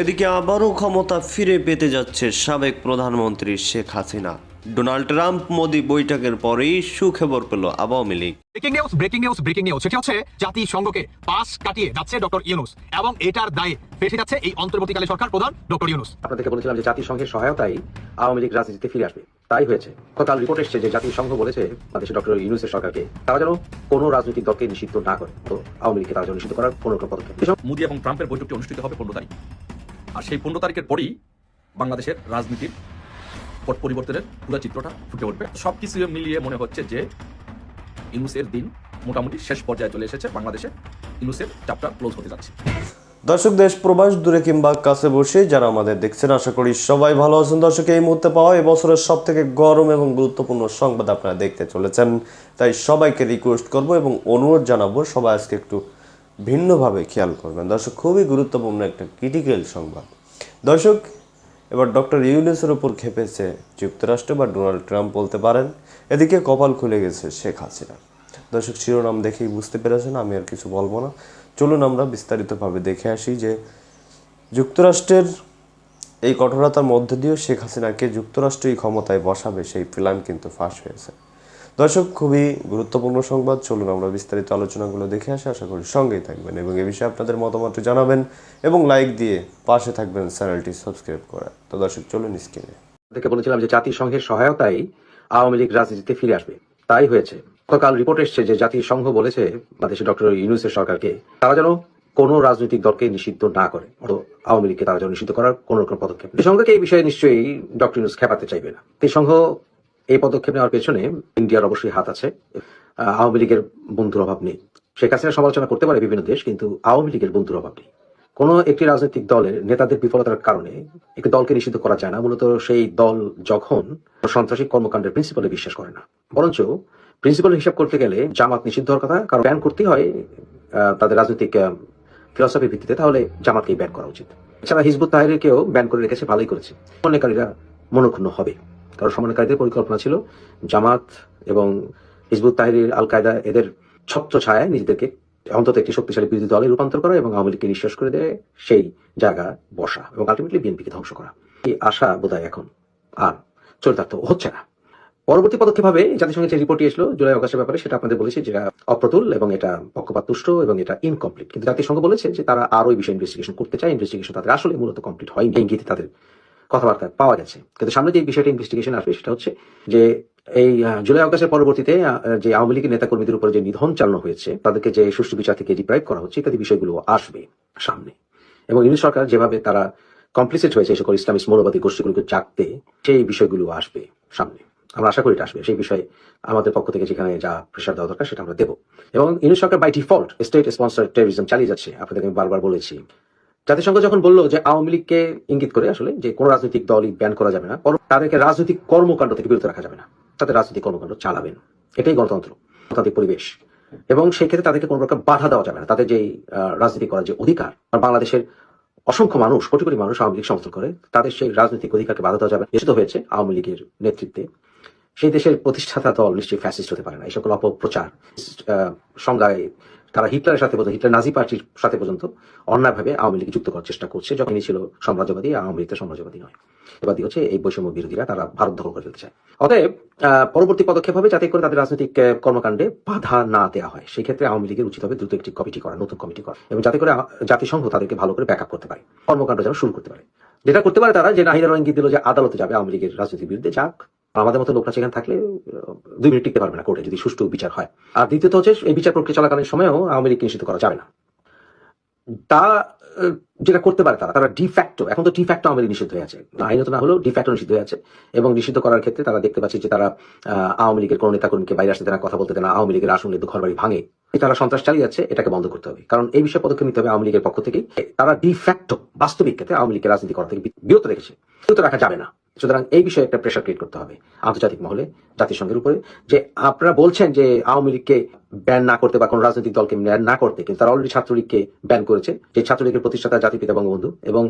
এদিকে আবারও ক্ষমতা ফিরে পেতে যাচ্ছে সাবেক প্রধানমন্ত্রী শেখ হাসিনা। ডোনাল্ড ট্রাম্প মোদি বৈঠকের পরেই সুখবর পেল Awami League. Breaking news breaking news breaking news সেটি হচ্ছে জাতিসংঘকে পাশ কাটিয়ে যাচ্ছে ডক্টর ইউনুস এবং এটার দায়ে ফেসে যাচ্ছে এই অন্তর্বর্তীকালে সরকার প্রধান ডক্টর ইউনুস। আপনাদেরকে বলেছিলাম যে জাতিসংঘের সহায়তায় আওয়ামী লীগ রাজনীতিতে ফিরে আসবে। তাই হয়েছে। গতকাল রিপোর্ট এসেছে যে জাতিসংঘ বলেছে বাংলাদেশে ডক্টর ইউনুসের সরকারকে তারা যেন কোনো রাজনৈতিক দলকে নিষিদ্ধ না করে। তো আওয়ামী লীগকে তারা যেন নিষিদ্ধ করার কোনো রকম পদক্ষেপ মোদি এবং ট্রাম্পের বৈঠকটি অনুষ্ঠিত হবে পনেরো তারিখ। আর সেই পনেরো তারিখের পরেই বাংলাদেশের রাজনীতির পট পরিবর্তনের পুরো চিত্রটা ফুটে উঠবে। সব কিছু মিলিয়ে মনে হচ্ছে যে ইউনুসের দিন মোটামুটি শেষ পর্যায়ে চলে এসেছে। বাংলাদেশে ইউনুসের চ্যাপ্টার ক্লোজ হতে যাচ্ছে। দর্শক, দেশ, প্রবাস দূরে কিংবা কাছে বসে যারা আমাদের দেখছেন, আশা করি সবাই ভালো আছেন। দর্শক, এই মুহূর্তে পাওয়া এই বছরের সব থেকে গরম এবং গুরুত্বপূর্ণ সংবাদ আপনারা দেখতে চলেছেন। তাই সবাইকে রিকোয়েস্ট করব এবং অনুরোধ জানাব, সবাই আজকে একটু ভিন্নভাবে খেয়াল করবেন। দর্শক, খুবই গুরুত্বপূর্ণ একটা ক্রিটিক্যাল সংবাদ। দর্শক, এবার ডক্টর ইউনুসের উপর খেপেছে যুক্তরাষ্ট্র বা ডোনাল্ড ট্রাম্প বলতে পারেন। এদিকে কপাল খুলে গেছে শেখ হাসিনা। দর্শক, শিরোনাম দেখেই বুঝতে পেরেছেন, আমি আর কিছু বলব না। চলুন আমরা বিস্তারিতভাবে দেখে আসি যে যুক্তরাষ্ট্রের এই কঠোরতার মধ্য দিয়েও শেখ হাসিনাকে যুক্তরাষ্ট্রই ক্ষমতায় বসাবে সেই প্ল্যান কিন্তু ফাঁস হয়েছে। দর্শক, খুবই গুরুত্বপূর্ণ সংবাদ। চলুন আমরা বিস্তারিত আলোচনাগুলো দেখে আসি। আশা করি সঙ্গেই থাকবেন এবং এ বিষয়ে আপনাদের মতামত জানাবেন এবং লাইক দিয়ে পাশে থাকবেন চ্যানেলটি সাবস্ক্রাইব করা। তো দর্শক, চলুন স্ক্রিনে। আপনাদেরকে বলেছিলাম যে জাতিসংঘের সহায়তায় আওয়ামী লীগ রাজনীতিতে ফিরে আসবে। তাই হয়েছে। গতকাল রিপোর্ট এসেছে যে জাতিসংঘ বলেছে বাংলাদেশে ডক্টর ইউনুসের সরকারকে তারা যেন কোনো রাজনৈতিক দলকে নিষিদ্ধ না করে। আওয়ামী লীগকে তারা যেন নিষিদ্ধ করার কোনো রকম পদক্ষেপ। সঙ্গে এই বিষয়ে নিশ্চয়ই ডক্টর ইউনুস খেপাতে চাইবে না। সংঘ এই পদক্ষেপ নেওয়ার পেছনে ইন্ডিয়ার অবশ্যই হাত আছে। আওয়ামী লীগের বন্ধুর অভাব নেই। শেখ হাসিনা সমালোচনা করতে পারে বিভিন্ন দেশ, কিন্তু আওয়ামী লীগের বন্ধুর অভাব নেই। কোন একটি রাজনৈতিক দলের নেতাদের বিফলতার কারণে একটি দলকে নিষিদ্ধ করা যায় না। মূলত সেই দল যখন সন্ত্রাসী কর্মকাণ্ডের প্রিন্সিপালে বিশ্বাস করে না, বরঞ্চ প্রিন্সিপাল হিসাব করতে গেলে জামাত নিষিদ্ধ হওয়ার কথা, কারণ ব্যান করতে হয় তাদের রাজনৈতিক ফিলসফি ভিত্তিতে, তাহলে জামাতকেই ব্যান করা উচিত। এছাড়া হিজবুত তাহিরকেও ব্যান করে রেখেছে, ভালোই করেছে। সমন্বয়কারীরা মনোক্ষুণ্ণ হবে। কারণ সমন্বয়কারীদের পরিকল্পনা ছিল। জামাত এবং হিজবুত তাহির আল কায়দা এদের ছত্র ছায়ায় নিজেদেরকে অন্তত একটি শক্তিশালী বিরোধী দলে রূপান্তর করা এবং আওয়ামী লীগকে নিঃশ্বাস করে দেয়, সেই জায়গা বসা এবং আলটিমেটলি বিএনপিকে ধ্বংস করা। এই আশা বোধহয় এখন আর চরিতার্থ হচ্ছে না। পরবর্তী পদক্ষেপ হবে জাতিসংঘের যে রিপোর্টটি এসলো জুলাই অগাস্টের ব্যাপারে, সেটা আপনাদের বলেছি যেটা অপ্রতুল এবং এটা পক্ষপাততুষ্ট এবং এটা ইনকমপ্লিট কিন্তু জাতিসংঘ বলেছে যে তারা আরও এই বিষয়ে ইনভেস্টিগেশন করতে চায়। ইনভেস্টিগেশন তাদের আসলে মূলত কমপ্লিট হয়নি। ইঙ্গিতে তাদের কথাবার্তা পাওয়া গেছে। কিন্তু সামনে যে বিষয়টা ইনভেস্টিগেশন আসবে সেটা হচ্ছে যে এই জুলাই অগাস্টের পরবর্তীতে যে আওয়ামী লীগের নেতাকর্মীদের উপরে যে নিধন চালানো হয়েছে, তাদেরকে যে সুষ্ঠু বিচার থেকে ডিপ্রাইভ করা হচ্ছে, ইত্যাদি বিষয়গুলো আসবে সামনে। এবং ইউনিট সরকার যেভাবে তারা কমপ্লিসিট হয়েছে সকল ইসলামিক মৌলবাদী গোষ্ঠীগুলোকে জাগতে সেই বিষয়গুলো আসবে সামনে। আমরা আশা করি এটা আসবে। সেই বিষয়ে আমাদের পক্ষ থেকে যেখানে যা প্রেশার দেওয়া দরকার সেটা আমরা দেবো। এবং ইউনিট সরকার by default state sponsor terrorism চালিয়ে যাচ্ছে। আপনাদেরকে আমি বারবার বলেছি জাতিসংঘ যখন বলল যে আওয়ামী লীগকে ইঙ্গিত করে আসলে যে কোন রাজনৈতিক দলই ব্যান করা যাবে না তাদেরকে রাজনৈতিক কর্মকাণ্ড থেকে বিরত রাখা যাবে না। তাদের রাজনৈতিক কর্মকাণ্ড চালাবেন। এটাই গণতন্ত্র, গণতান্ত্রিক পরিবেশ। এবং সেই ক্ষেত্রে তাদেরকে কোনো রকম বাধা দেওয়া যাবে না। তাদের যে রাজনীতি করার যে অধিকার, আর বাংলাদেশের অসংখ্য মানুষ, কোটি কোটি মানুষ আওয়ামী লীগ সমর্থন করে, তাদের সেই রাজনৈতিক অধিকারকে বাধা দেওয়া যাবে। নিষিদ্ধ হয়েছে আওয়ামী লীগের নেতৃত্বে। সেই দেশের প্রতিষ্ঠাতা দল নিশ্চয়ই ফ্যাসিস্ট হতে পারে না। এই সকল অপপ্রচার সংজ্ঞায় তারা হিটলারের সাথে পর্যন্ত, হিটলার নাজি পার্টির সাথে পর্যন্ত অন্যায়ভাবে আওয়ামী লীগ যুক্ত করার চেষ্টা করছে। যখনই ছিল সাম্রাজ্যবাদী, আওয়ামী লীগ সাম্রাজ্যবাদী নয়। এবারই হচ্ছে এই বৈষম্য বিরোধীরা তারা ভারত দখল করে ফেলতে চায়। অতএব পরবর্তী পদক্ষেপ হবে যাতে করে তাদের রাজনৈতিক কর্মকাণ্ডে বাধা না দেওয়া হয়। সেই ক্ষেত্রে আওয়ামী লীগের উচিত হবে দ্রুত একটি কমিটি করা, নতুন কমিটি করা। এবং যাতে করে জাতিসংঘ তাদেরকে ভালো করে ব্যাক করতে পারে। কর্মকাণ্ড যেন শুরু করতে পারে। যেটা করতে পারে তারা যে নাহিদা ইঙ্গিত দিল যে আদালতে যাবে আওয়ামী লীগের রাজনীতির বিরুদ্ধে, যাক। আমাদের মতো লোকরা সেখানে থাকলে দুই মিনিট টিকতে পারবে না কোর্টে যদি সুষ্ঠু বিচার হয়। আর দ্বিতীয়ত হচ্ছে, এই বিচার প্রক্রিয়া চলাকালীন সময়েও আওয়ামী লীগকে নিষিদ্ধ করা যাবে না। তা যেটা করতে পারে তারা তারা ডিফ্যাক্টো এখন তো ডিফ্যাক্টো আওয়ামী লীগ নিষিদ্ধ হয়ে আছে। আইনত না হলেও ডিফ্যাক্টো নিষিদ্ধ হয়ে আছে। এবং নিষিদ্ধ করার ক্ষেত্রে তারা দেখতে পাচ্ছে যে তারা আওয়ামী লীগের কোনো নেতাকর্মীকে বাইরে আসতে না কথা বলতে না আওয়ামী লীগের আসন নিয়ে ঘর বাড়ি ভাঙে তারা সন্ত্রাস চালিয়ে যাচ্ছে, এটাকে বন্ধ করতে হবে। কারণ এই বিষয়ে পদক্ষেপ নিতে হবে আওয়ামী লীগের পক্ষ থেকেই। তারা ডিফ্যাক্টো বাস্তবিক ক্ষেত্রে আওয়ামী লীগের রাজনীতি করা থেকে বিরত রেখেছে। বিরত রাখা যাবে না। সুতরাং এই বিষয়ে একটা প্রেশার ক্রিয়েট করতে হবে আন্তর্জাতিক মহলে, জাতিসংঘের উপরে। যে আপনারা বলছেন যে আওয়ামী লীগকে ব্যান না করতে বা কোন রাজনৈতিক দলকে ব্যান না করতে, কিন্তু তারা অলরেডি ছাত্রলীগকে ব্যান করেছে। যে ছাত্রলীগের প্রতিষ্ঠাতা জাতিপিতা বঙ্গবন্ধু এবং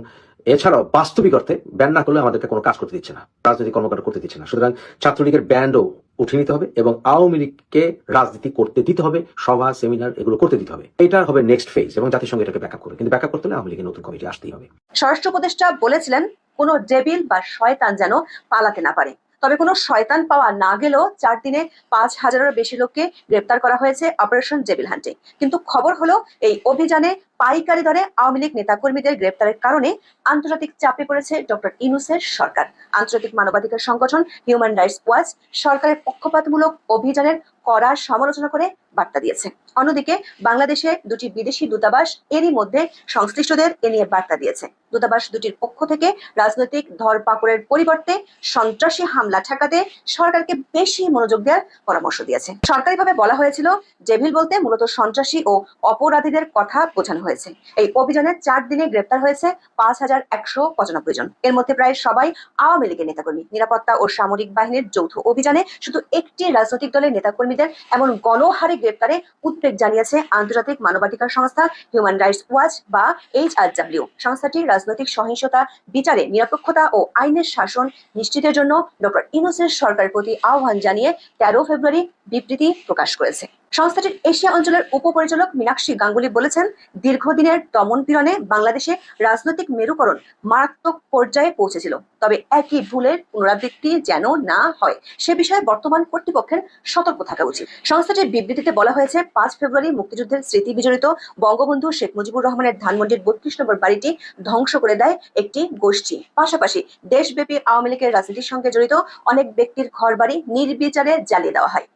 এছাড়াও বাস্তবিক অর্থে ব্যান না করলে আমাদেরকে কোনো কাজ করতে দিচ্ছে না, রাজনৈতিক কর্মকাণ্ড করতে দিচ্ছে না। সুতরাং ছাত্রলীগের ব্যান্ডও উঠিয়ে নিতে হবে এবং আওয়ামী লীগকে রাজনীতি করতে দিতে হবে, সভা সেমিনার এগুলো করতে দিতে হবে। এটা হবে নেক্সট ফেজ এবং জাতিসংঘ এটাকে ব্যাকআপ করবে। কিন্তু ব্যাকআপ করতে হলে আওয়ামী লীগের নতুন কমিটি আসতেই হবে। স্বরাষ্ট্র উপদেষ্টা বলেছিলেন কোনো ডেবিল বা শয়তান যেন পালাতে না পারে। তবে কোনো শয়তান পাওয়া না গেলেও চার দিনে পাঁচ হাজারের বেশি লোককে গ্রেপ্তার করা হয়েছে অপারেশন ডেবিল হান্টে। কিন্তু খবর হলো, এই অভিযানে পাইকারি দরে আওয়ামী লীগ নেতাকর্মীদের গ্রেপ্তারের কারণে আন্তর্জাতিক চাপে পড়েছে ডক্টর ইনুসের সরকার। আন্তর্জাতিক মানবাধিকার সংগঠন হিউম্যান রাইটস ওয়াচ সরকারের পক্ষপাতমূলক অভিযানের কড়া সমালোচনা করে বার্তা দিয়েছে। অন্যদিকে বাংলাদেশে দুটি বিদেশি দূতাবাস এরই মধ্যে সংশ্লিষ্টদের এ নিয়ে বার্তা দিয়েছে। দূতাবাস দুটির পক্ষ থেকে রাজনৈতিক ধরপাকড়ের পরিবর্তে সন্ত্রাসী হামলা ঠেকাতে সরকারকে বেশি মনোযোগ দেওয়ার পরামর্শ দিয়েছে। সরকারিভাবে বলা হয়েছিল, জেভিল বলতে মূলত সন্ত্রাসী ও অপরাধীদের কথা বোঝানো হয়েছে। এই অভিযানে চার দিনে গ্রেপ্তার হয়েছে পাঁচ হাজার একশো পঁচানব্বই জন। এর মধ্যে প্রায় সবাই আওয়ামী লীগের নেতাকর্মী। নিরাপত্তা ও সামরিক বাহিনীর যৌথ অভিযানে শুধু একটি রাজনৈতিক দলের নেতাকর্মীদের, এমন গণহারে গ্রেপ্তারে উদ্বেগ জানিয়েছে আন্তর্জাতিক মানবাধিকার সংস্থা হিউম্যান রাইটস ওয়াচ বা এইচ আর ডাব্লিউ। সংস্থাটি রাজনৈতিক সহিংসতা, বিচারে নিরপেক্ষতা ও আইনের শাসন নিশ্চিতের জন্য ডক্টর ইনোসের সরকারের প্রতি আহ্বান জানিয়ে তেরো ফেব্রুয়ারি বিবৃতি প্রকাশ করেছে। সংস্থাটির এশিয়া অঞ্চলের উপপরিচালক মীনাক্ষী গাঙ্গুলি বলেছেন, দীর্ঘদিনের দমন পীড়নে বাংলাদেশে রাজনৈতিক মেরুকরণ মারাত্মক পর্যায়ে পৌঁছেছিল। তবে একই ভুলের পুনরাবৃত্তি যেন না হয়, সে বিষয়ে বর্তমান কর্তৃপক্ষের সতর্ক থাকা উচিত। সংস্থাটির বিবৃতিতে বলা হয়েছে, পাঁচ ফেব্রুয়ারি মুক্তিযুদ্ধের স্মৃতি বিজড়িত বঙ্গবন্ধু শেখ মুজিবুর রহমানের ধানমন্ডির বত্রিশ নম্বর বাড়িটি ধ্বংস করে দেয় একটি গোষ্ঠী। পাশাপাশি দেশব্যাপী আওয়ামী লীগের রাজনীতির সঙ্গে জড়িত অনেক ব্যক্তির ঘরবাড়ি নির্বিচারে জ্বালিয়ে দেওয়া হয়।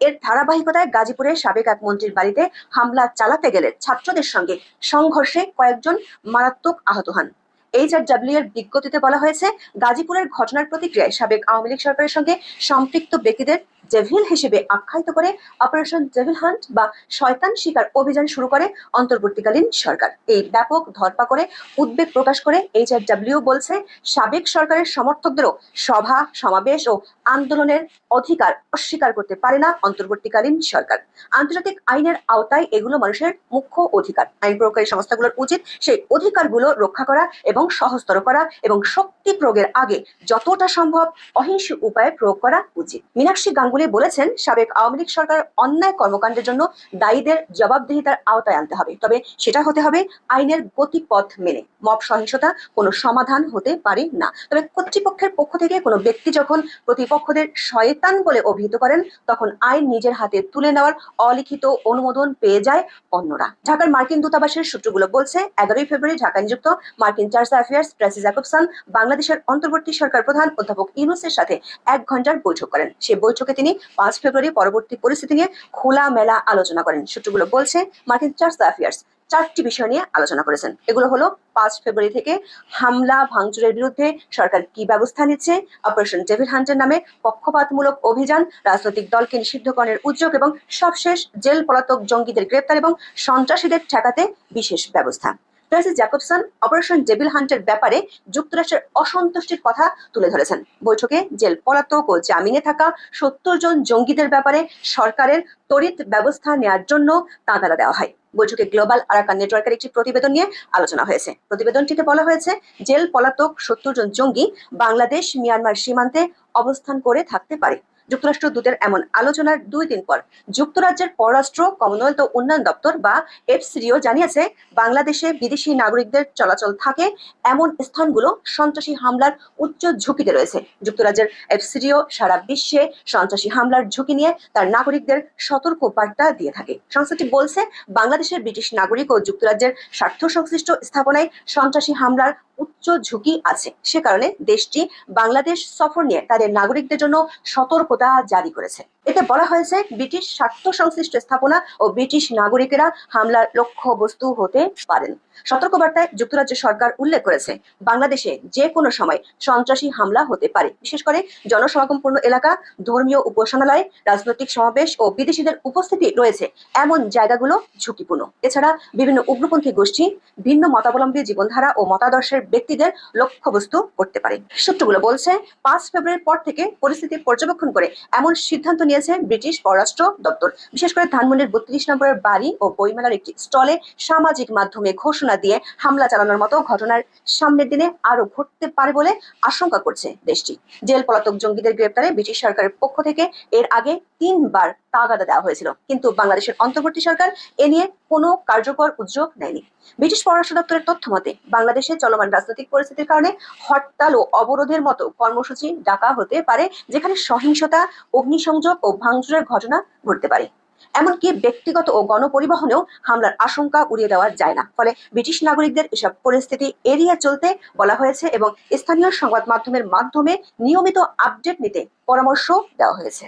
এর ধারাবাহিকতায় গাজীপুরে সাবেক এক মন্ত্রীর বাড়িতে হামলা চালাতে গেলে ছাত্রদের সঙ্গে সংঘর্ষে কয়েকজন মারাত্মক আহত হন। এইচ আর ডাব্লিউ এর বিজ্ঞপ্তিতে বলা হয়েছে, গাজীপুরের ঘটনার প্রতিক্রিয়ায় সাবেক আওয়ামী লীগ সরকারের সঙ্গে সম্পৃক্ত ব্যক্তিদের ডেভিল হিসেবে আখ্যায়িত করে অপারেশন ডেভিল হান্ট বা শয়তান শিকার অভিযান শুরু করে অন্তর্বর্তীকালীন সরকার। এই ব্যাপক ধরপাকড়ে উদ্বেগ প্রকাশ করে এইচ আর ডাব্লিউ বলছে, সাবেক সরকারের সমর্থকদেরও সভা, সমাবেশ ও আন্দোলনের অধিকার অস্বীকার করতে পারে না অন্তর্বর্তীকালীন সরকার। আন্তর্জাতিক আইনের আওতায় এগুলো মানুষের মুখ্য অধিকার। আইন প্রয়োগকারী সংস্থাগুলোর উচিত সেই অধিকারগুলো রক্ষা করা এবং সহজতর করা এবং শক্তি প্রয়োগের আগে যতটা সম্ভব অহিংস উপায়ে প্রয়োগ করা উচিত। মীনাক্ষী গাঙ্গুলি বলেছেন, সাবেক আওয়ামী লীগ সরকার অন্যায় কর্মকাণ্ডের জন্য দায়ীদের জবাবদিহিতার আওতায় আনতে হবে। তবে সেটা হতে হবে আইনের গতিপথ মেনে। মব সহিংসতা কোনো সমাধান হতে পারে না। তবে কর্তৃপক্ষের পক্ষ থেকে কোনো ব্যক্তি যখন প্রতিপক্ষদের শয়তান বলে অভিহিত করেন, তখন আইন নিজের হাতে তুলে নেওয়ার অলিখিত অনুমোদন পেয়ে যায় অন্যরা। ঢাকার মার্কিন দূতাবাসের সূত্রগুলো বলছে, এগারোই ফেব্রুয়ারি ঢাকা নিযুক্ত মার্কিন চার্জ অ্যাফেয়ার্স প্রেসি জ্যাকবসন, বাংলাদেশের অন্তর্বর্তী সরকার প্রধান অধ্যাপক ইউনুসের সাথে এক ঘণ্টার বৈঠক করেন। সেই বৈঠকে তিনি পাঁচ ফেব্রুয়ারি পরবর্তী পরিস্থিতি নিয়ে খোলা মেলা আলোচনা করেন। সূত্রগুলো বলছে, মার্কিন চার্জ অ্যাফেয়ার্স চারটি বিষয় নিয়ে আলোচনা করেছেন। এগুলো হলো, পাঁচ ফেব্রুয়ারি থেকে হামলা, ভাঙচুরের বিরুদ্ধে সরকার কি ব্যবস্থা নিচ্ছে, অপারেশন ডেভিড হান্টের নামে পক্ষপাতমূলক অভিযান, রাজনৈতিক দলকে নিষিদ্ধকরণের উদ্যোগ এবং সবশেষ জেল পলাতক জঙ্গিদের গ্রেপ্তার এবং সন্ত্রাসীদের ঠেকাতে বিশেষ ব্যবস্থা। ফ্রান্সিস জ্যাকবসন অপারেশন ডেভিল হান্টের ব্যাপারে যুক্তরাষ্ট্রের অসন্তুষ্টির কথা তুলে ধরেছেন। বৈঠকে জেল পলাতক ও জামিনে থাকা সত্তর জন জঙ্গিদের ব্যাপারে সরকারের তড়িৎ ব্যবস্থা নেওয়ার জন্য তাগাদা দেওয়া হয়। বৈঠকে গ্লোবাল আরাকান নেটওয়ার্কের একটি প্রতিবেদন নিয়ে আলোচনা হয়েছে। প্রতিবেদনটিতে বলা হয়েছে, জেল পলাতক সত্তর জন জঙ্গি বাংলাদেশ, মিয়ানমার সীমান্তে অবস্থান করে থাকতে পারে। যুক্তরাষ্ট্র দূতের এমন আলোচনার দুই দিন পর যুক্তরাজ্যের পররাষ্ট্র, কমনওয়েলথ ও উন্নয়ন দপ্তর বা এফসিডিও জানিয়েছে, বাংলাদেশে বিদেশি নাগরিকদের চলাচল থাকে এমন স্থানগুলো সন্ত্রাসী হামলার উচ্চ ঝুঁকিতে রয়েছে। যুক্তরাজ্যের এফসিডিও সারা বিশ্বে সন্ত্রাসী হামলার ঝুঁকি নিয়ে তার নাগরিকদের সতর্ক বার্তা দিয়ে থাকে। সংস্থাটি বলছে, বাংলাদেশের ব্রিটিশ নাগরিক ও যুক্তরাজ্যের স্বার্থ সংশ্লিষ্ট স্থাপনায় সন্ত্রাসী হামলার উচ্চ ঝুঁকি আছে। সে কারণে দেশটি বাংলাদেশ সফর নিয়ে তাদের নাগরিকদের জন্য সতর্কতা জারি করেছে। এতে বলা হয়েছে, ব্রিটিশ স্বার্থ সংশ্লিষ্ট স্থাপনা ও ব্রিটিশ নাগরিকেরা হামলার লক্ষ্য বস্তু হতে পারেন। সতর্কবার্তায় যুক্তরাজ্য সরকার উল্লেখ করেছে, বাংলাদেশে যে কোনো সময় সন্ত্রাসী হামলা হতে পারে। বিশেষ করে জনসমাগমপূর্ণ এলাকা, ধর্মীয় উপাসনালয়, রাজনৈতিক সমাবেশ ও বিদেশিদের উপস্থিতি রয়েছে। এমন জায়গাগুলো ঝুঁকিপূর্ণ। এছাড়া বিভিন্ন উগ্রপন্থী গোষ্ঠী, ভিন্ন মতাবলম্বী জীবনধারা ও মতাদর্শের ব্যক্তিদের লক্ষ্যবস্তু করতে পারে। সূত্রগুলো বলছে, পাঁচ ফেব্রুয়ারির পর থেকে পরিস্থিতি পর্যবেক্ষণ করে এমন সিদ্ধান্ত নিয়ে দিয়েছে ব্রিটিশ পররাষ্ট্র দপ্তর। বিশেষ করে ধানমন্ডির বত্রিশ নম্বরের বাড়ি ও বইমেলার একটি স্টলে সামাজিক মাধ্যমে ঘোষণা দিয়ে হামলা চালানোর মতো ঘটনার সামনের দিনে আরও ঘটতে পারে বলে আশঙ্কা করছে দেশটি। জেল পলাতক জঙ্গিদের গ্রেপ্তারে ব্রিটিশ সরকারের পক্ষ থেকে এর আগে তিনবার তাগাদা দেওয়া হয়েছিল। কিন্তু বাংলাদেশের অন্তর্বর্তী সরকার এ নিয়ে কোনো কার্যকর উদ্যোগ নেয়নি। ব্রিটিশ পররাষ্ট্র দপ্তরের তথ্য মতে বাংলাদেশে চলমান রাজনৈতিক পরিস্থিতির কারণে হরতাল ও অবরোধের মতো কর্মসূচি ডাকা হতে পারে, যেখানে সহিংসতা, অগ্নিসংযোগ ভাঙচুরের ঘটনা ঘটতে পারে। এমনকি ব্যক্তিগত ও গণপরিবহনেও হামলার আশঙ্কা উড়িয়ে দেওয়া যায় না। ফলে ব্রিটিশ নাগরিকদের এসব পরিস্থিতি এড়িয়ে চলতে বলা হয়েছে এবং স্থানীয় সংবাদ মাধ্যমের মাধ্যমে নিয়মিত আপডেট নিতে পরামর্শ দেওয়া হয়েছে।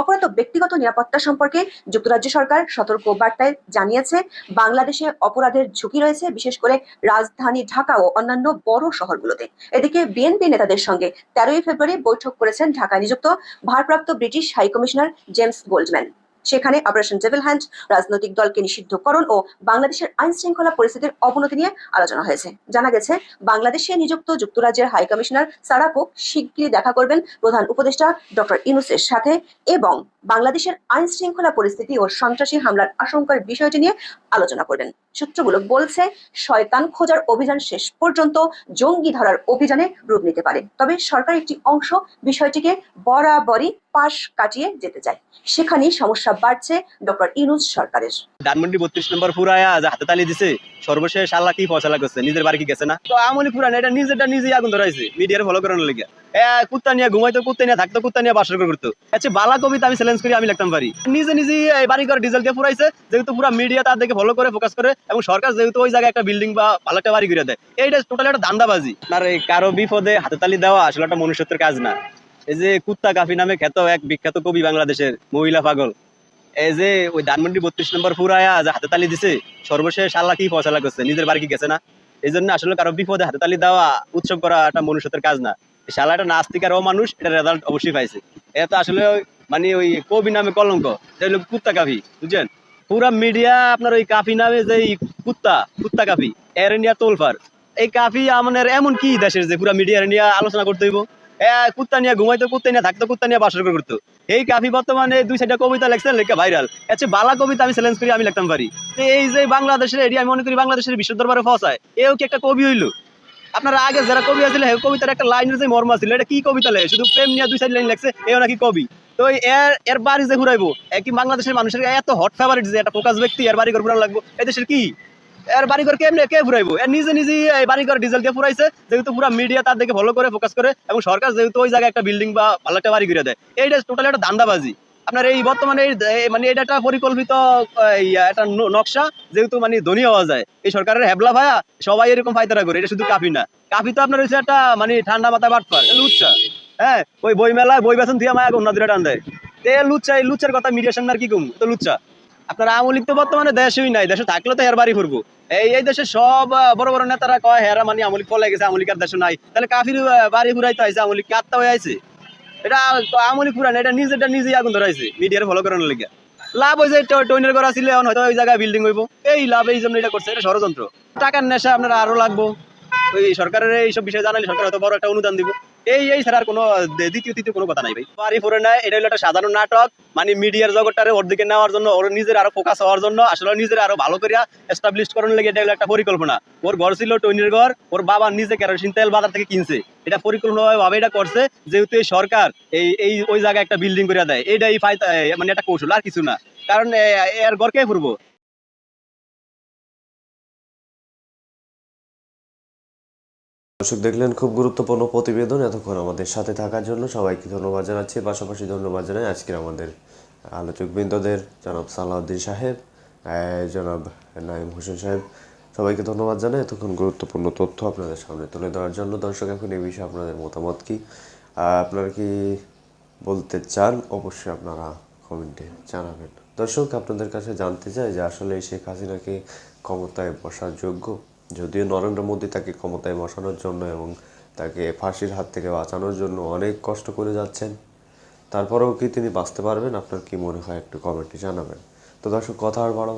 অপরাধ ও ব্যক্তিগত নিরাপত্তা সম্পর্কে যুক্তরাজ্য সরকার সতর্ক বার্তায় জানিয়েছে, বাংলাদেশে অপরাধের ঝুঁকি রয়েছে, বিশেষ করে রাজধানী ঢাকা ও অন্যান্য বড় শহরগুলোতে। এদিকে বিএনপি নেতাদের সঙ্গে তেরোই ফেব্রুয়ারি বৈঠক করেছেন ঢাকায় নিযুক্ত ভারপ্রাপ্ত British high commissioner James Goldman. সেখানে অপারেশন ডেভিল হ্যান্ড রাজনৈতিক দলকে নিষিদ্ধকরণ ও বাংলাদেশের আইন শৃঙ্খলা পরিস্থিতির অবনতি নিয়ে আলোচনা হয়েছে। জানা গেছে, বাংলাদেশে নিযুক্ত যুক্তরাজ্যের হাই কমিশনার সারা কুক শিগগিরই দেখা করবেন প্রধান উপদেষ্টা ডক্টর ইনুসের সাথে এবং বাংলাদেশের আইন শৃঙ্খলা পরিস্থিতি ও সন্ত্রাসী হামলার আশঙ্কার বিষয়টি নিয়ে আলোচনা করবেন। সূত্রগুলো বলছে, শয়তান খোঁজার অভিযান শেষ পর্যন্ত জঙ্গি ধরার অভিযানে রূপ নিতে পারে। তবে সরকার একটি অংশ বিষয়টিকে বরাবরই পাশ কাটিয়ে যেতে চায়। সেখানেই সমস্যা বাড়ছে ডক্টর ইনুস সরকারের। ধানমন্ডি বত্রিশ নম্বর ফুরায়া যে হাতে তালি দিছে, সর্বশেষ আল্লাহ কি ফসলা করছে? নিজের বাড়ি কি গেছে না? তো আমলি ফুরান এটা নিজেরটা নিজেই আগুন ধরাইছে, মিডিয়ার ফলো করানোর লেগে। কুত্তা নিয়ে ঘুমাইতো, কুত্তা নিয়ে থাকতো, কুত্তা নিয়ে বাসর করতো। আচ্ছা বালা কবিতা আমি চ্যালেঞ্জ করি, আমি লিখতাম পারি। নিজে নিজেই এই বাড়ি করে ডিজেল দিয়ে যেহেতু পুরো মিডিয়া ফলো করে ফোকাস করে, এবং সরকার যেহেতু ওই জায়গায় একটা বিল্ডিং বা ভালো একটা বাড়ি করে দেয়, এইটা একটা ধান্দাবাজি আর কারও বিপদে হাতে তালি দেওয়া আসলে একটা মনুষ্যত্বের কাজ না। এই যে কুত্তা কাফি নামে খ্যাত এক বিখ্যাত কবি বাংলাদেশের, মহিলা পাগল। এই যে ওই ধানমন্ডি বত্রিশ নম্বর ফুরায়া যে হাতে তালি দিছে, সর্বশেষ আল্লাহ কি ফসলা করছে, নিজের বাড়ি কি গেছে না? এই জন্য আসলে কারও বিপদে হাতে তালি দেওয়া, উৎসব করা একটা মনুষ্যত্বের কাজ না। শালা একটা নাস্তিক আর ও মানুষ এটা রেজাল্ট অবশ্যই পাইছে। এটা তো আসলে মানে ওই কবি নামে কলঙ্ক কুত্তা কাফি, বুঝছেন? পুরা মিডিয়া আপনার ওই কাফি নামে যে কুত্তা কুত্তা কাফি, এর নিয়ে তোলফার। এই কাফি আমাদের এমন কি দেশের যে পুরা মিডিয়া নিয়ে আলোচনা করতে হইব? কুত্তা নিয়ে ঘুমাইতো, কুত্তা নিয়ে থাকতো, কুত্তা নিয়ে বাসর করতো এই কাফি বর্তমানে দুই সাইডটা কবিতা লেখছেন লেখা ভাইরাল আচ্ছা বালা কবিতা আমি চ্যালেঞ্জ করি, আমি লিখতাম পারি। এই যে বাংলাদেশের এরিয়া আমি মনে করি বাংলাদেশের বিশ্ব দরবারে ফসায় এও কি একটা কবি হইল? আপনারা আগে যারা কবি আছিল সেই কবিতার একটা লাইনের যে মর্ম ছিল এটা কি কবিতা লেখে শুধু প্রেম নিয়ে দুই সাইড লাইন লেখছে, এও নাকি কবি? তো এর এর বাড়ি যে ঘুরাইবো কি বাংলাদেশের মানুষের এত হট ফেভারিট যে একটা ফোকাস ব্যক্তি, এর বাড়ি ঘর ঘুরানো লাগবো? এই দেশের কি? এর বাড়ি ঘর কেমনে, কে ফুরাইবো এর নিজে নিজেই এই বাড়ি ঘর ডিজেল দিয়ে ফুরাইছে, যেহেতু পুরো মিডিয়া তার দিকে ফলো করে ফোকাস করে, এবং সরকার যেহেতু ওই জায়গায় একটা বিল্ডিং বা ভালো একটা বাড়ি ঘুরে দেয়। এইটা টোটালি একটা ধান্দাবাজি আপনার এই বর্তমানে মানে এটা একটা পরিকল্পিত একটা নকশা, যেহেতু মানে ধনী হওয়া যায়। এই সরকারের হেবলা ভাইয়া সবাই এরকম ফায়দারা করে, এটা শুধু কাফি না। কাফি তো আপনার হচ্ছে একটা মানে ঠান্ডা মাথা বাটপার লুচ্ছা। হ্যাঁ ওই বই মেলায় বই বেতন দিয়ে মায়া অন্য দূরে টান দেয়। তে লুচ্চা এই লুচ্চার কথা মিডিয়ার সামনে আর কি কম? তো লুচ্চা আপনার আমলিক তো বর্তমানে দেশেই নাই, দেশে থাকলে তো হের বাড়ি ফুরবো এই এই দেশে সব বড় বড় নেতারা কয়, হেরা মানে আমলিক পলে গেছে আমলিক আর দেশে নাই। তাহলে কাফির বাড়ি ঘুরাইতে আইছে আমলিক কাত্তা হয়ে আইছে। এটা আমলিক পুরান এটা নিজেটা নিজেই আগুন ধরাইছে মিডিয়ার ফলো করানোর লেগে। লাভ হয়েছে টয়নের করা ছিল এখন হয়তো ওই জায়গায় বিল্ডিং হইব। এই লাভ এই জন্য এটা করছে, এটা ষড়যন্ত্র। টাকার নেশা আপনার আরও লাগবো। ওই সরকারের এইসব বিষয়ে জানালে সরকার হয়তো বড় একটা অনুদান দিব। এই এই কোনো দ্বিতীয়, তৃতীয় কোনো কথা নাই ভাই। নাই, এটা হলো একটা সাধারণ নাটক। মানে মিডিয়ার জগৎটারে ওর দিকে নেওয়ার জন্য, ওর নিজের আরও ফোকাস হওয়ার জন্য, আসলে নিজের আরও ভালো করে এস্টাবলিশ করানোর লেগে এটা হলো একটা পরিকল্পনা। ওর ঘর ছিল টৈনির ঘর, ওর বাবা নিজে কেরোসিন তেল বাজার থেকে কিনছে। এটা পরিকল্পনা ভাবে এটা করছে, যেহেতু এই সরকার এই এই, ওই জায়গায় একটা বিল্ডিং করে দেয়। এইটা এই মানে একটা কৌশল, আর কিছু না। কারণ এর ঘর কে ফুরবো? দর্শক দেখলেন, খুব গুরুত্বপূর্ণ প্রতিবেদন এতক্ষণ আমাদের সাথে থাকার জন্য সবাইকে ধন্যবাদ জানাচ্ছি। পাশাপাশি ধন্যবাদ জানাই আজকের আমাদের আলোচক বৃন্দদের জনাব সালাউদ্দিন সাহেব জনাব নাইম হোসেন সাহেব। সবাইকে ধন্যবাদ জানাই এতক্ষণ গুরুত্বপূর্ণ তথ্য আপনাদের সামনে তুলে ধরার জন্য। দর্শক, এখন এই বিষয়ে আপনাদের মতামত কি? আপনারা কি বলতে চান? অবশ্যই আপনারা কমেন্টে জানাবেন। দর্শক, আপনাদের কাছে জানতে চাই যে আসলে শেখ হাসিনাকে ক্ষমতায় বসার যোগ্য যদিও নরেন্দ্র মোদী তাকে ক্ষমতায় বসানোর জন্য এবং তাকে ফাঁসির হাত থেকে বাঁচানোর জন্য অনেক কষ্ট করে যাচ্ছেন, তারপরেও কি তিনি বাঁচতে পারবেন? আপনার কি মনে হয়? একটু কমেন্টে জানাবেন। তো দর্শক, কথা আর বাড়াবো।